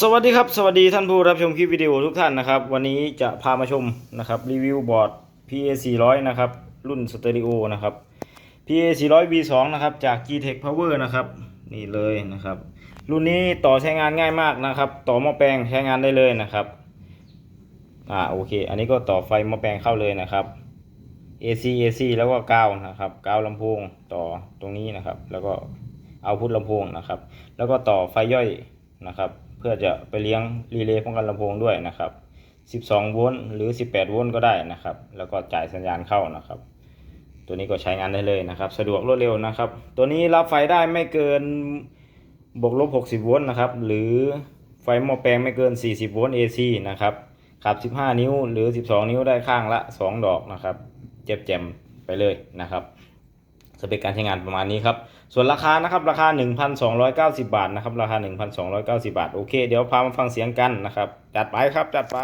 สวัสดีครับสวัสดีท่านผู้รับชมคลิปวิดีโอทุกท่านนะครับ วันนี้จะพามาชมนะครับรีวิวบอร์ด PA 400นะครับรุ่นสเตอริโอนะครับ PA 400 V2 นะครับจาก G-Tech Power นะครับนี่เลยนะครับ รุ่นนี้ต่อใช้งานง่ายมากนะครับ ต่อหม้อแปลงใช้งานได้เลยนะครับอ่าโอเค อันนี้ก็ต่อไฟหม้อแปลงเข้าเลยนะครับ AC AC แล้วก็กาวนะครับกาวลำโพงต่อตรงนี้นะครับ แล้วก็เอาพุทลำโพงนะครับ แล้วก็ต่อไฟย่อยนะครับ เพื่อจะไปเลี้ยงรีเลย์ป้องกันลำโพงด้วยนะครับ 12 โวลต์หรือ 18 โวลต์ก็ได้นะครับ แล้วก็จ่ายสัญญาณเข้านะครับ ตัวนี้ก็ใช้งานได้เลยนะครับ สะดวกรวดเร็วนะครับ ตัวนี้รับไฟได้ไม่เกินบวกลบ 60 โวลต์นะครับ หรือไฟหม้อแปลงไม่เกิน 40 โวลต์ AC นะครับขับ 15 นิ้วหรือ 12 นิ้วได้ข้างละ 2 ดอกนะครับ เจ็บแจมไปเลยนะครับ สเปคการใช้งานประมาณนี้ครับ ส่วนราคานะครับราคา 1,290 บาทนะครับราคา 1,290 บาท โอเค เดี๋ยวพามาฟังเสียงกันนะครับ จัดไปครับ จัดไป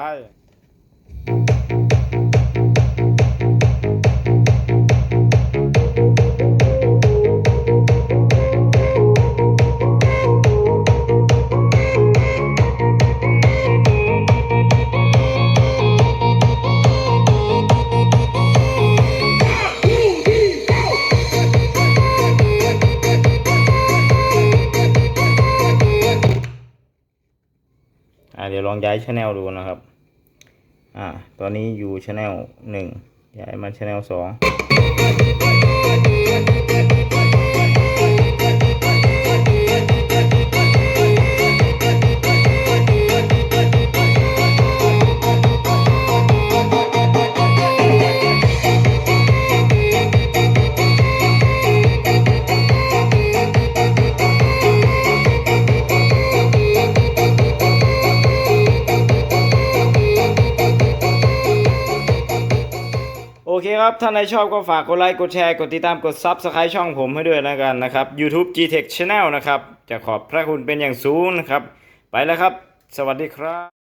อ่าเดี๋ยวลองย้ายชแนลดูนะครับ อ่า ตอนนี้อยู่ชแนลหนึ่งย้ายมาชแนลสอง เคครับท่านใดชอบก็ฝากกดไลค์กดแชร์กดติดตามกดซับสไคร b ์ช่องผมให้ด้วยนะกันนะครับ YouTube Gtech Channel นะครับ จะขอบพระคุณเป็นอย่างสูงนะครับ ไปแล้วครับ สวัสดีครับ